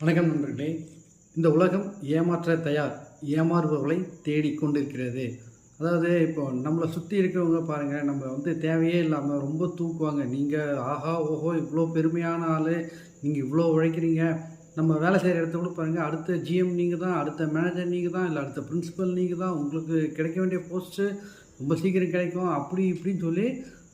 வணக்கம் நண்பர்களே. இந்த உலகம் ஏமாற்ற தயார் ஏமாறுபவர்களை தேடிக் கொண்டிருக்கிறது. அதாவது இப்போ நம்மளை சுற்றி இருக்கிறவங்க பாருங்கள் நம்ம வந்து தேவையே இல்லாமல் ரொம்ப தூக்குவாங்க. நீங்கள் ஆஹா ஓஹோ இவ்வளோ பெருமையான ஆள். நீங்கள் இவ்வளோ உழைக்கிறீங்க. நம்ம வேலை செய்கிற இடத்த கூட பாருங்கள் அடுத்த ஜிஎம் நீங்கள் தான் அடுத்த மேனேஜர் நீங்கள் தான் இல்லை அடுத்த பிரின்சிபல் நீங்கள் தான். உங்களுக்கு கிடைக்க வேண்டிய போஸ்ட்டு ரொம்ப சீக்கிரம் கிடைக்கும். அப்படி இப்படின்னு சொல்லி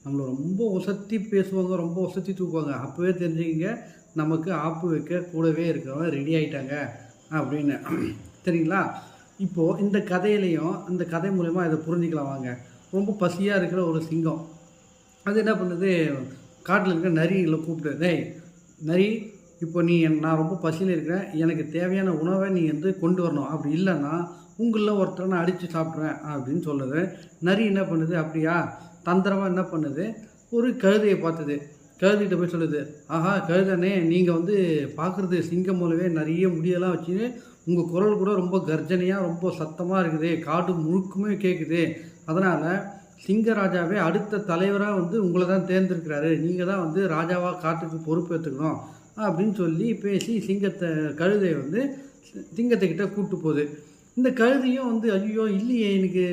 நம்மளை ரொம்ப உசத்தி பேசுவாங்க ரொம்ப உசத்தி தூக்குவாங்க. அப்போவே தெரிஞ்சுக்கிங்க நமக்கு ஆப்பு வைக்க கூடவே இருக்கிறவங்க ரெடி ஆகிட்டாங்க அப்படின்னு. சரிங்களா? இப்போது இந்த கதையிலையும் இந்த கதை மூலயமா இதை புரிஞ்சுக்கலாம் வாங்க. ரொம்ப பசியாக இருக்கிற ஒரு சிங்கம். அது என்ன பண்ணுது? காட்டில் இருக்கிற நரிகளை கூப்பிட்டு டேய் நரி இப்போ நீ என் நான் ரொம்ப பசியில் இருக்கிறேன். எனக்கு தேவையான உணவை நீ வந்து கொண்டு வரணும். அப்படி இல்லைன்னா உங்களில் ஒருத்தரை நான் அடித்து சாப்பிட்றேன். அப்படின்னு சொல்லுது. நரி என்ன பண்ணுது? அப்படியா? தந்திரமாக என்ன பண்ணுது? ஒரு கழுதையை பார்த்தது. கழுதிகிட்ட போய் சொல்லுது ஆஹா கழுதனே நீங்கள் வந்து பார்க்குறது சிங்கம் மூலவே நிறைய முடியெல்லாம் வச்சு உங்கள் குரல் கூட ரொம்ப கர்ஜனையாக ரொம்ப சத்தமாக இருக்குது. காடு முழுக்குமே கேட்குது அதனால் சிங்கராஜாவே அடுத்த தலைவராக வந்து உங்களை தான் தேர்ந்தெடுக்கிறாரு. நீங்கள் தான் வந்து ராஜாவாக காட்டுக்கு பொறுப்பேற்றுக்கணும் அப்படின்னு சொல்லி பேசி சிங்கத்தை கழுதையை வந்து சிங்கத்தை கிட்டே கூப்பிட்டு போகுது. இந்த கழுதியும் வந்து ஐயோ இல்லையே எனக்கு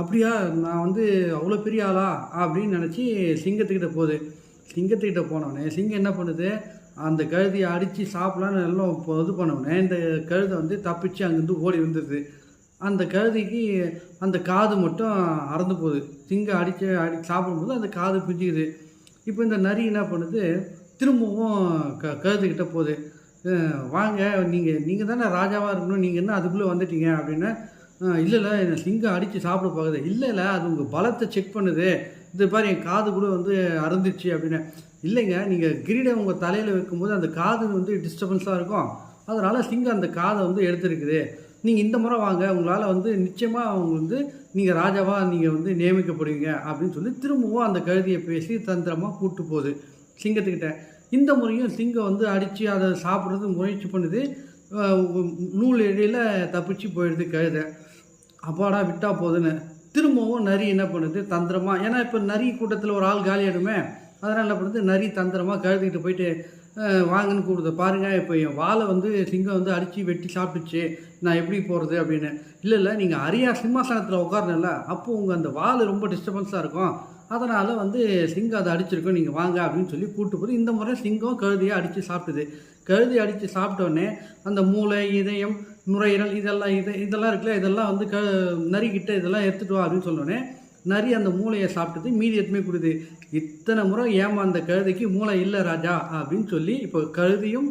அப்படியா நான் வந்து அவ்வளோ பெரிய ஆளா அப்படின்னு நினச்சி சிங்கத்துக்கிட்ட போகுது. சிங்கத்துக்கிட்ட போனோடனே சிங்கம் என்ன பண்ணுது? அந்த கழுதியை அடித்து சாப்பிடலான்னு எல்லாம் இப்போ இது பண்ணோடனே இந்த கழுதை வந்து தப்பிச்சு அங்கேருந்து ஓடி வந்துடுது அந்த கழுதைக்கு அந்த காது மட்டும் அறந்து போகுது. சிங்கம் அடித்து அடி சாப்பிடும்போது அந்த காது பிஞ்சிக்குது இப்போ இந்த நரி என்ன பண்ணுது? திரும்பவும் க கழுதுகிட்ட போகுது. வாங்க நீங்கள் நீங்கள் தானே ராஜாவாக இருக்கணும் நீங்கள் என்ன அதுக்குள்ளே வந்துட்டீங்க அப்படின்னு இல்லை இல்லை என்னை சிங்கம் அடித்து சாப்பிட போகுது. இல்லை இல்லை அது உங்கள் பலத்தை செக் பண்ணுது. இது பாரு என் காது கூட வந்து அறந்துச்சு அப்படின்னு. இல்லைங்க நீங்கள் கிரீடம் உங்கள் தலையில் வைக்கும்போது அந்த காது வந்து டிஸ்டர்பன்ஸாக இருக்கும். அதனால் சிங்கம் அந்த காதை வந்து எடுத்துருக்குது. நீங்கள் இந்த முறை வாங்க உங்களால் வந்து நிச்சயமாக அவங்க வந்து நீங்கள் ராஜாவாக நீங்கள் வந்து நியமிக்கப்படுவீங்க அப்படின்னு சொல்லி திரும்பவும் அந்த கழுதியை பேசி தந்திரமாக கூட்டு போகுது சிங்கத்துக்கிட்ட. இந்த முறையும் சிங்கம் வந்து அடித்து அதை சாப்பிட்றது முயற்சி பண்ணுது. நூல் இடையில் தப்பிச்சு போயிடுது கழுதை. அப்பாடா விட்டா போகுதுன்னு திரும்பவும் நரி என்ன பண்ணுது? தந்திரமாக ஏன்னா இப்போ நரி கூட்டத்தில் ஒரு ஆள் காலியாடுமே அதனால் என்ன பண்ணுது? நரி தந்திரமாக கழுதுகிட்டு போயிட்டு வாங்கன்னு கூப்பிடுது பாருங்கள் இப்போ என் வாழை வந்து சிங்கம் வந்து அடித்து வெட்டி சாப்பிட்டுச்சு. நான் எப்படி போகிறது அப்படின்னு. இல்லை இல்லை நீங்கள் அரியா சிம்மாசனத்தில் உட்காரணும்ல அப்போ உங்கள் அந்த வால் ரொம்ப டிஸ்டர்பன்ஸாக இருக்கும். அதனால் வந்து சிங்கம் அதை அடிச்சிருக்கோம் நீங்கள் வாங்க அப்படின்னு சொல்லி கூப்பிட்டு போகுது இந்த முறை சிங்கம் கழுதியை அடித்து சாப்பிட்டுது. கழுதி அடித்து சாப்பிட்டோன்னே அந்த மூளை இதயம் நுரையீரல் இதெல்லாம் இது இதெல்லாம் இருக்குல்ல இதெல்லாம் வந்து க நரிக்கிட்ட இதெல்லாம் எடுத்துகிட்டு வா அப்படின்னு சொன்னோடனே நரி அந்த மூளையை சாப்பிட்டது மீதி எதுவுமே கொடுது இத்தனை முறை ஏமாந்த கழுதைக்கு மூளை இல்லை ராஜா அப்படின்னு சொல்லி இப்போ கழுதியும்